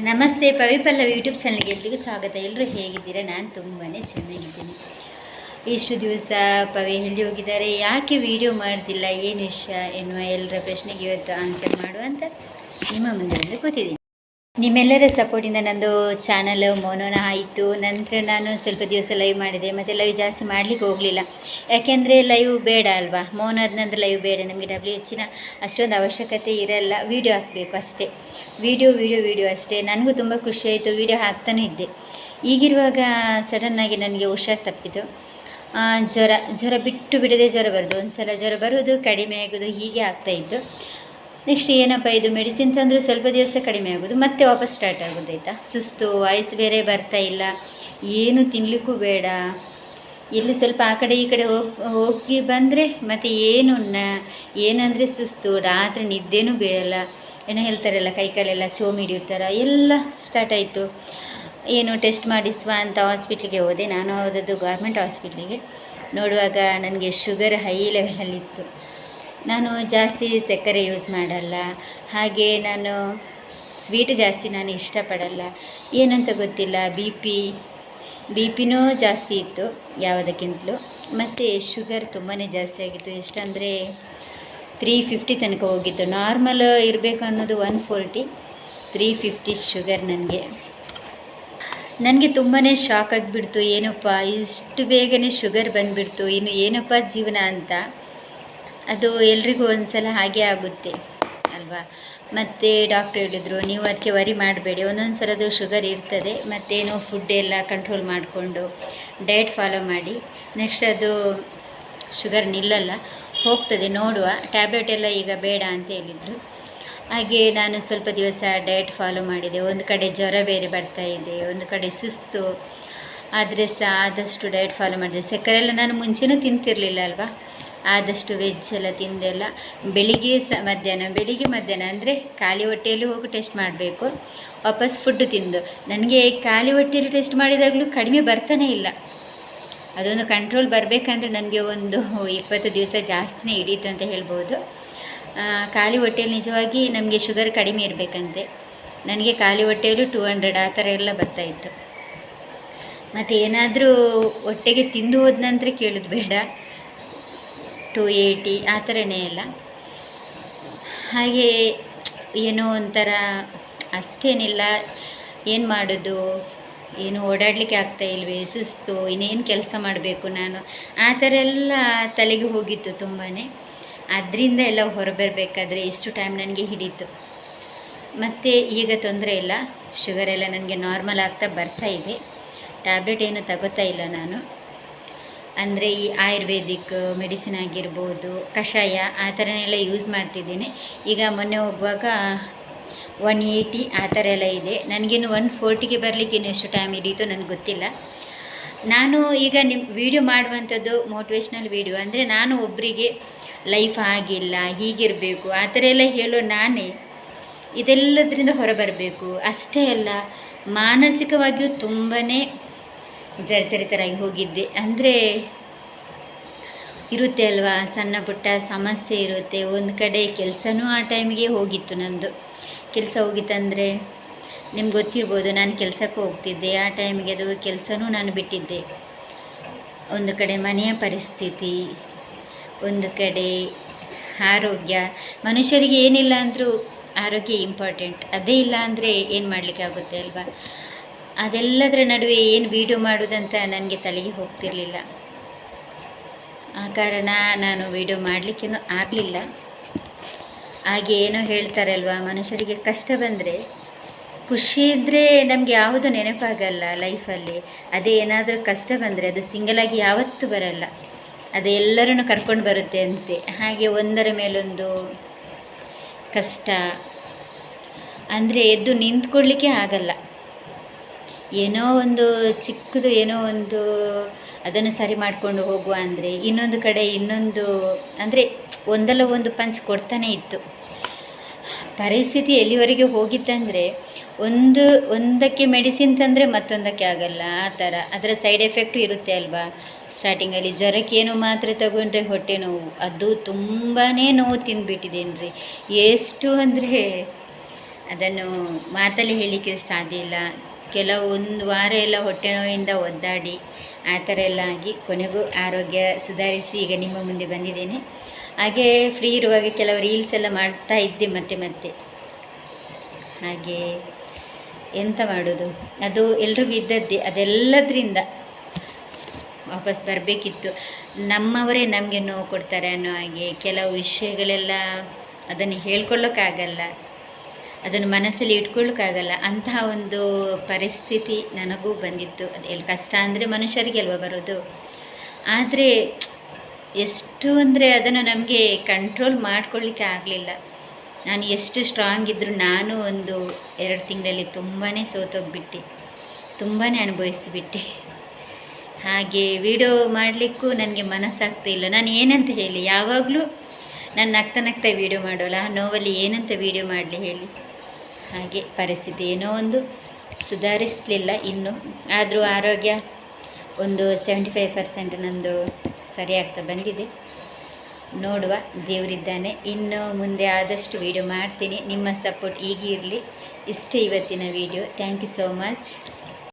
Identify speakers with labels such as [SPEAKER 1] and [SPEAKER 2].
[SPEAKER 1] ನಮಸ್ತೆ ಪವಿಪಲ್ಲವ್ ಯೂಟ್ಯೂಬ್ ಚಾನಲ್ಗೆ ಎಲ್ರಿಗೂ ಸ್ವಾಗತ. ಎಲ್ಲರೂ ಹೇಗಿದ್ದೀರಾ? ನಾನು ತುಂಬಾ ಚೆನ್ನಾಗಿದ್ದೀನಿ. ಇಷ್ಟು ದಿವಸ ಪವಿ ಎಲ್ಲಿ ಹೋಗಿದ್ದಾರೆ? ಯಾಕೆ ವಿಡಿಯೋ ಮಾಡ್ತಿಲ್ಲ? ಏನು ವಿಷಯ ಎನ್ನುವ ಎಲ್ಲರ ಪ್ರಶ್ನೆಗೆ ಇವತ್ತು ಆನ್ಸರ್ ಮಾಡುವಂತ ನಿಮ್ಮ ಮುಂದೆ ಬಂದು ಕೂತಿದ್ದೀನಿ. ನಿಮ್ಮೆಲ್ಲರ ಸಪೋರ್ಟಿಂದ ನಂದು ಚಾನಲ್ ಮೌನನ ಆಯಿತು. ನಂತರ ನಾನು ಸ್ವಲ್ಪ ದಿವಸ ಲೈವ್ ಮಾಡಿದೆ. ಮತ್ತು ಲೈವ್ ಜಾಸ್ತಿ ಮಾಡಲಿಕ್ಕೆ ಹೋಗಲಿಲ್ಲ. ಯಾಕೆಂದರೆ ಲೈವ್ ಬೇಡ ಅಲ್ವಾ? ಮೌನ ಆದ ಲೈವ್ ಬೇಡ. ನಮಗೆ ಡಬ್ಲ್ಯೂ ಹೆಚ್ಚಿನ ಅಷ್ಟೊಂದು ಅವಶ್ಯಕತೆ ಇರಲ್ಲ. ವೀಡಿಯೋ ಹಾಕಬೇಕು ಅಷ್ಟೇ. ವೀಡಿಯೋ ವೀಡಿಯೋ ವೀಡಿಯೋ ಅಷ್ಟೇ. ನನಗೂ ತುಂಬ ಖುಷಿ ಆಯಿತು. ವೀಡಿಯೋ ಹಾಕ್ತಾನೇ ಇದ್ದೆ. ಈಗಿರುವಾಗ ಸಡನ್ನಾಗಿ ನನಗೆ ಹುಷಾರು ತಪ್ಪಿತು. ಜ್ವರ ಜ್ವರ ಬಿಟ್ಟು ಬಿಡದೆ ಜ್ವರ ಬರೋದು. ಒಂದು ಸಲ ಜ್ವರ ಬರೋದು, ಕಡಿಮೆ ಆಗೋದು, ಹೀಗೆ ಆಗ್ತಾಯಿತ್ತು ನೆಕ್ಸ್ಟ್ ಏನಪ್ಪ, ಇದು ಮೆಡಿಸಿನ್ ತಂದರೆ ಸ್ವಲ್ಪ ದಿವಸ ಕಡಿಮೆ ಆಗೋದು, ಮತ್ತೆ ವಾಪಸ್ ಸ್ಟಾರ್ಟ್ ಆಗೋದು ಆಯಿತಾ? ಸುಸ್ತು ವಾಯ್ಸ್ ಬೇರೆ ಬರ್ತಾ ಇಲ್ಲ, ಏನು ತಿನ್ನಲಿಕ್ಕೂ ಬೇಡ. ಇಲ್ಲಿ ಸ್ವಲ್ಪ ಆ ಕಡೆ ಈ ಕಡೆ ಹೋಗಿ ಹೋಗಿ ಬಂದರೆ ಮತ್ತು ಏನು ನ, ಏನಂದರೆ ಸುಸ್ತು, ರಾತ್ರಿ ನಿದ್ದೆನೂ ಬೀಳಲ್ಲ. ಏನೋ ಹೇಳ್ತಾರಲ್ಲ ಕೈಕಾಲೆಲ್ಲ ಚೋಮ್ ಹಿಡಿಯುತ್ತಾರ? ಎಲ್ಲ ಸ್ಟಾರ್ಟ್ ಆಯಿತು. ಏನು ಟೆಸ್ಟ್ ಮಾಡಿಸುವ ಅಂತ ಹಾಸ್ಪಿಟ್ಲಿಗೆ ಹೋದೆ. ನಾನು ಹೋದದ್ದು ಗೌರ್ಮೆಂಟ್ ಹಾಸ್ಪಿಟ್ಲಿಗೆ ನೋಡುವಾಗ ನನಗೆ ಶುಗರ್ ಹೈ ಲೆವೆಲಲ್ಲಿತ್ತು ನಾನು ಜಾಸ್ತಿ ಸಕ್ಕರೆ ಯೂಸ್ ಮಾಡಲ್ಲ. ಹಾಗೆ ನಾನು ಸ್ವೀಟ್ ಜಾಸ್ತಿ ನಾನು ಇಷ್ಟಪಡಲ್ಲ. ಏನಂತ ಗೊತ್ತಿಲ್ಲ ಬಿ ಪಿ ಬಿ ಪಿನೂ ಜಾಸ್ತಿ ಇತ್ತು ಯಾವುದಕ್ಕಿಂತಲೂ. ಮತ್ತು ಶುಗರ್ ತುಂಬಾ ಜಾಸ್ತಿ ಆಗಿತ್ತು. ಎಷ್ಟಂದರೆ ತ್ರೀ ಫಿಫ್ಟಿ ತನಕ ಹೋಗಿತ್ತು. ನಾರ್ಮಲ್ ಇರಬೇಕು ಅನ್ನೋದು one forty three fifty sugar ನನಗೆ. ನನಗೆ ತುಂಬಾ ಶಾಕ್ ಆಗಿಬಿಡ್ತು. ಏನಪ್ಪ, ಇಷ್ಟು ಬೇಗನೆ ಶುಗರ್ ಬಂದುಬಿಡ್ತು. ಇನ್ನು ಏನಪ್ಪ ಜೀವನ ಅಂತ. ಅದು ಎಲ್ರಿಗೂ ಒಂದ್ಸಲ ಹಾಗೆ ಆಗುತ್ತೆ, ಅಲ್ವಾ? ಮತ್ತು ಡಾಕ್ಟ್ರ್ ಹೇಳಿದರು, ನೀವು ಅದಕ್ಕೆ ವರಿ ಮಾಡಬೇಡಿ, ಒಂದೊಂದು ಸಲದು ಶುಗರ್ ಇರ್ತದೆ ಮತ್ತೇನೋ ಫುಡ್ ಎಲ್ಲ ಕಂಟ್ರೋಲ್ ಮಾಡಿಕೊಂಡು ಡಯಟ್ ಫಾಲೋ ಮಾಡಿ ನೆಕ್ಸ್ಟ್ ಅದು ಶುಗರ್ ನಿಲ್ಲಲ್ಲ, ಹೋಗ್ತದೆ, ನೋಡುವ ಟ್ಯಾಬ್ಲೆಟ್ ಎಲ್ಲ ಈಗ ಬೇಡ ಅಂತ ಹೇಳಿದರು. ಹಾಗೆ ನಾನು ಸ್ವಲ್ಪ ದಿವಸ ಡಯಟ್ ಫಾಲೋ ಮಾಡಿದೆ, ಒಂದು ಕಡೆ ಜ್ವರ ಬೇರೆ ಬರ್ತಾ ಇದೆ, ಒಂದು ಕಡೆ ಸುಸ್ತು, ಆದರೆ ಸಹ ಆದಷ್ಟು ಡಯಟ್ ಫಾಲೋ ಮಾಡಿದೆ. ಸಕ್ಕರೆ ಎಲ್ಲ ನಾನು ಮುಂಚೆನೂ ತಿಂತಿರಲಿಲ್ಲ, ಅಲ್ವಾ? ಆದಷ್ಟು ವೆಜ್ ಎಲ್ಲ ತಿಂದೆಲ್ಲ ಬೆಳಿಗ್ಗೆ ಸ ಮಧ್ಯಾಹ್ನ, ಬೆಳಿಗ್ಗೆ ಮಧ್ಯಾಹ್ನ ಅಂದರೆ ಖಾಲಿ ಹೊಟ್ಟೆಯಲ್ಲಿ ಹೋಗಿ ಟೆಸ್ಟ್ ಮಾಡಬೇಕು. ವಾಪಸ್ ಫುಡ್ ತಿಂದು. ನನಗೆ ಖಾಲಿ ಹೊಟ್ಟೆಯಲ್ಲಿ ಟೆಸ್ಟ್ ಮಾಡಿದಾಗಲೂ ಕಡಿಮೆ ಬರ್ತಾನೆ ಇಲ್ಲ. ಅದೊಂದು ಕಂಟ್ರೋಲ್ ಬರಬೇಕಂದ್ರೆ ನನಗೆ ಒಂದು ಇಪ್ಪತ್ತು ದಿವಸ ಜಾಸ್ತಿನೇ ಹಿಡೀತು ಅಂತ ಹೇಳ್ಬೋದು. ಖಾಲಿ ಹೊಟ್ಟೆಯಲ್ಲಿ ನಿಜವಾಗಿ ನಮಗೆ ಶುಗರ್ ಕಡಿಮೆ ಇರಬೇಕಂತೆ. ನನಗೆ ಖಾಲಿ ಹೊಟ್ಟೆಯಲ್ಲೂ ಟೂ ಹಂಡ್ರೆಡ್ ಆ ಥರ ಎಲ್ಲ ಬರ್ತಾಯಿತ್ತು ಮತ್ತು ಏನಾದರೂ ಹೊಟ್ಟೆಗೆ ತಿಂದು ಹೋದ ನಂತರ ಕೇಳೋದು ಬೇಡ. ಟು ಏಯ್ಟಿ ಆ ಥರನೇ ಇಲ್ಲ ಹಾಗೆ ಏನೋ ಒಂಥರ ಅಷ್ಟೇನಿಲ್ಲ. ಏನು ಮಾಡೋದು? ಏನು ಓಡಾಡಲಿಕ್ಕೆ ಆಗ್ತಾ ಇಲ್ವೇ? ಸುಸ್ತು, ಇನ್ನೇನು ಕೆಲಸ ಮಾಡಬೇಕು ನಾನು? ಆ ಥರ ಎಲ್ಲ ತಲೆಗೆ ಹೋಗಿತ್ತು ತುಂಬಾ ಅದರಿಂದ ಎಲ್ಲ ಹೊರಬರಬೇಕಾದ್ರೆ ಇಷ್ಟು ಟೈಮ್ ನನಗೆ ಹಿಡಿತು. ಮತ್ತು ಈಗ ತೊಂದರೆ ಇಲ್ಲ. ಶುಗರ್ ಎಲ್ಲ ನನಗೆ ನಾರ್ಮಲ್ ಆಗ್ತಾ ಬರ್ತಾ ಇದೆ. ಟ್ಯಾಬ್ಲೆಟ್ ಏನು ತಗೋತಾ ಇಲ್ಲ ನಾನು. ಅಂದರೆ ಈ ಆಯುರ್ವೇದಿಕ್, ಮೆಡಿಸಿನ್ ಆಗಿರ್ಬೋದು, ಕಷಾಯ, ಆ ಥರನೆಲ್ಲ ಯೂಸ್ ಮಾಡ್ತಿದ್ದೀನಿ. ಈಗ ಮೊನ್ನೆ ಹೋಗುವಾಗ ಒನ್ ಏಯ್ಟಿ ಆ ಥರ ಎಲ್ಲ ಇದೆ. ನನಗೇನು ಒನ್ ಫೋರ್ಟಿಗೆ ಬರಲಿಕ್ಕೆ ಇನ್ನು ಎಷ್ಟು ಟೈಮ್ ಹಿಡೀತು ನನಗೆ ಗೊತ್ತಿಲ್ಲ. ನಾನು ಈಗ ನಿಮ್ಮ ವಿಡಿಯೋ ಮಾಡುವಂಥದ್ದು ಮೋಟಿವೇಶ್ನಲ್ ವಿಡಿಯೋ ಅಂದರೆ ನಾನು ಒಬ್ಬರಿಗೆ ಲೈಫ್ ಆಗಿಲ್ಲ, ಹೀಗಿರಬೇಕು, ಆ ಥರ ಎಲ್ಲ ಹೇಳೋ ನಾನೇ ಇದೆಲ್ಲದರಿಂದ ಹೊರಬರಬೇಕು. ಅಷ್ಟೇ ಅಲ್ಲ, ಮಾನಸಿಕವಾಗಿಯೂ ತುಂಬಾ ಜರ್ಜರಿತರಾಗಿ ಹೋಗಿದ್ದೆ. ಅಂದರೆ ಇರುತ್ತೆ ಅಲ್ವಾ? ಸಣ್ಣ ಪುಟ್ಟ ಸಮಸ್ಯೆ ಇರುತ್ತೆ. ಒಂದು ಕಡೆ ಕೆಲಸನೂ ಆ ಟೈಮಿಗೆ ಹೋಗಿತ್ತು ನಂದು. ಕೆಲಸ ಹೋಗಿತ್ತಂದರೆ ನಿಮ್ಗೆ ಗೊತ್ತಿರ್ಬೋದು, ನಾನು ಕೆಲಸಕ್ಕೆ ಹೋಗ್ತಿದ್ದೆ. ಆ ಟೈಮಿಗೆ ಅದು ಕೆಲಸನೂ ನಾನು ಬಿಟ್ಟಿದ್ದೆ. ಒಂದು ಕಡೆ ಮನೆಯ ಪರಿಸ್ಥಿತಿ, ಒಂದು ಕಡೆ ಆರೋಗ್ಯ. ಮನುಷ್ಯರಿಗೆ ಏನಿಲ್ಲ ಅಂದರೂ ಆರೋಗ್ಯ ಇಂಪಾರ್ಟೆಂಟ್ ಅದೇ ಇಲ್ಲ ಅಂದರೆ ಏನು ಮಾಡಲಿಕ್ಕೆ ಆಗುತ್ತೆ ಅಲ್ವಾ? ಅದೆಲ್ಲದರ ನಡುವೆ ಏನು ವೀಡಿಯೋ ಮಾಡೋದಂತ ನನಗೆ ತಲೆಗೆ ಹೋಗ್ತಿರಲಿಲ್ಲ. ಆ ಕಾರಣ ನಾನು ವೀಡಿಯೋ ಮಾಡಲಿಕ್ಕೇನು ಆಗಲಿಲ್ಲ. ಹಾಗೆ ಏನೋ ಹೇಳ್ತಾರಲ್ವ, ಮನುಷ್ಯರಿಗೆ ಕಷ್ಟ ಬಂದರೆ ಖುಷಿ ಇದ್ದರೆ ನಮಗೆ ಯಾವುದು ನೆನಪಾಗಲ್ಲ ಲೈಫಲ್ಲಿ. ಅದೇ ಏನಾದರೂ ಕಷ್ಟ ಬಂದರೆ ಅದು ಸಿಂಗಲಾಗಿ ಯಾವತ್ತೂ ಬರಲ್ಲ. ಅದು ಎಲ್ಲರನ್ನು ಕರ್ಕೊಂಡು ಬರುತ್ತೆ ಅಂತೆ. ಹಾಗೆ ಒಂದರ ಮೇಲೊಂದು ಕಷ್ಟ. ಅಂದರೆ ಎದ್ದು ನಿಂತ್ಕೊಳ್ಳಿಕ್ಕೆ ಆಗಲ್ಲ. ಏನೋ ಒಂದು ಚಿಕ್ಕದು ಏನೋ ಒಂದು ಅದನ್ನು ಸರಿ ಮಾಡಿಕೊಂಡು ಹೋಗುವ ಅಂದರೆ ಇನ್ನೊಂದು ಕಡೆ ಇನ್ನೊಂದು ಅಂದರೆ ಒಂದಲ್ಲ ಒಂದು ಪಂಚ್ ಕೊಡ್ತಾನೆ ಇತ್ತು. ಪರಿಸ್ಥಿತಿ ಎಲ್ಲಿವರೆಗೆ ಹೋಗಿತ್ತಂದರೆ ಒಂದು, ಒಂದಕ್ಕೆ ಮೆಡಿಸಿನ್ ತಂದರೆ ಮತ್ತೊಂದಕ್ಕೆ ಆಗಲ್ಲ, ಆ ಥರ. ಅದರ ಸೈಡ್ ಎಫೆಕ್ಟು ಇರುತ್ತೆ ಅಲ್ವಾ? ಸ್ಟಾರ್ಟಿಂಗಲ್ಲಿ ಜ್ವರಕ್ಕೇನು ಮಾತ್ರೆ ತಗೊಂಡ್ರೆ ಹೊಟ್ಟೆ ನೋವು, ಅದು ತುಂಬಾ ನೋವು ತಿಂದುಬಿಟ್ಟಿದ್ದೇನೆ ರೀ ಎಷ್ಟು ಅಂದರೆ ಅದನ್ನು ಮಾತಲ್ಲಿ ಹೇಳಲಿಕ್ಕೆ ಸಾಧ್ಯ ಇಲ್ಲ. ಕೆಲವು ಒಂದು ವಾರ ಎಲ್ಲ ಹೊಟ್ಟೆ ನೋವಿಂದ ಒದ್ದಾಡಿ, ಆ ಥರ ಎಲ್ಲ ಆಗಿ ಕೊನೆಗೂ ಆರೋಗ್ಯ ಸುಧಾರಿಸಿ ಈಗ ನಿಮ್ಮ ಮುಂದೆ ಬಂದಿದ್ದೇನೆ. ಹಾಗೆ ಫ್ರೀ ಇರುವಾಗ ಕೆಲವು ರೀಲ್ಸ್ ಎಲ್ಲ ಮಾಡ್ತಾ ಇದ್ದೆ ಮತ್ತೆ ಮತ್ತೆ. ಹಾಗೆ ಎಂತ ಮಾಡೋದು? ಅದು ಎಲ್ರಿಗೂ ಇದ್ದದ್ದೇ, ಅದೆಲ್ಲದರಿಂದ ವಾಪಸ್ ಬರಬೇಕಿತ್ತು. ನಮ್ಮವರೇ ನಮಗೆ ನೋವು ಕೊಡ್ತಾರೆ ಅನ್ನೋ ಹಾಗೆ ಕೆಲವು ವಿಷಯಗಳೆಲ್ಲ ಅದನ್ನು ಹೇಳ್ಕೊಳ್ಳೋಕ್ಕಾಗಲ್ಲ. ಅದನ್ನು ಮನಸ್ಸಲ್ಲಿ ಇಟ್ಕೊಳ್ಳೋಕ್ಕಾಗಲ್ಲ. ಅಂತಹ ಒಂದು ಪರಿಸ್ಥಿತಿ ನನಗೂ ಬಂದಿತ್ತು. ಅದು ಎಲ್ಲಿ ಕಷ್ಟ ಅಂದರೆ ಮನುಷ್ಯರಿಗೆ ಅಲ್ವ ಬರೋದು? ಆದರೆ ಎಷ್ಟು ಅಂದರೆ ಅದನ್ನು ನಮಗೆ ಕಂಟ್ರೋಲ್ ಮಾಡ್ಕೊಳ್ಳಿಕ್ಕೆ ಆಗಲಿಲ್ಲ. ನಾನು ಎಷ್ಟು ಸ್ಟ್ರಾಂಗ್ ಇದ್ದರೂ ನಾನು ಒಂದು ಎರಡು ತಿಂಗಳಲ್ಲಿ ತುಂಬಾ ಸೋತೋಗ್ಬಿಟ್ಟೆ. ತುಂಬಾ ಅನುಭವಿಸಿಬಿಟ್ಟೆ. ಹಾಗೆ ವಿಡಿಯೋ ಮಾಡಲಿಕ್ಕೂ ನನಗೆ ಮನಸ್ಸಾಗ್ತಿಲ್ಲ ನಾನು ಏನಂತ ಹೇಳಿ? ಯಾವಾಗಲೂ ನಾನು ನಗ್ತಾ ನಗ್ತಾ ವೀಡಿಯೋ ಮಾಡೋಲ್ಲ? ಆ ನೋವಲ್ಲಿ ಏನಂತ ವೀಡಿಯೋ ಮಾಡಲಿ ಹೇಳಿ? ಹಾಗೆ ಪರಿಸ್ಥಿತಿ ಏನೋ ಒಂದು ಸುಧಾರಿಸಲಿಲ್ಲ ಇನ್ನು. ಆದರೂ ಆರೋಗ್ಯ ಒಂದು ಸೆವೆಂಟಿ ಫೈವ್ ಪರ್ಸೆಂಟ್ ನಂದು ಸರಿಯಾಗ್ತಾ ಬಂದಿದೆ. ನೋಡುವ, ದೇವರಿದ್ದಾನೆ. ಇನ್ನು ಮುಂದೆ ಆದಷ್ಟು ವೀಡಿಯೋ ಮಾಡ್ತೀನಿ. ನಿಮ್ಮ ಸಪೋರ್ಟ್ ಈಗಿರಲಿ. ಇಷ್ಟೇ ಇವತ್ತಿನ video thank you so much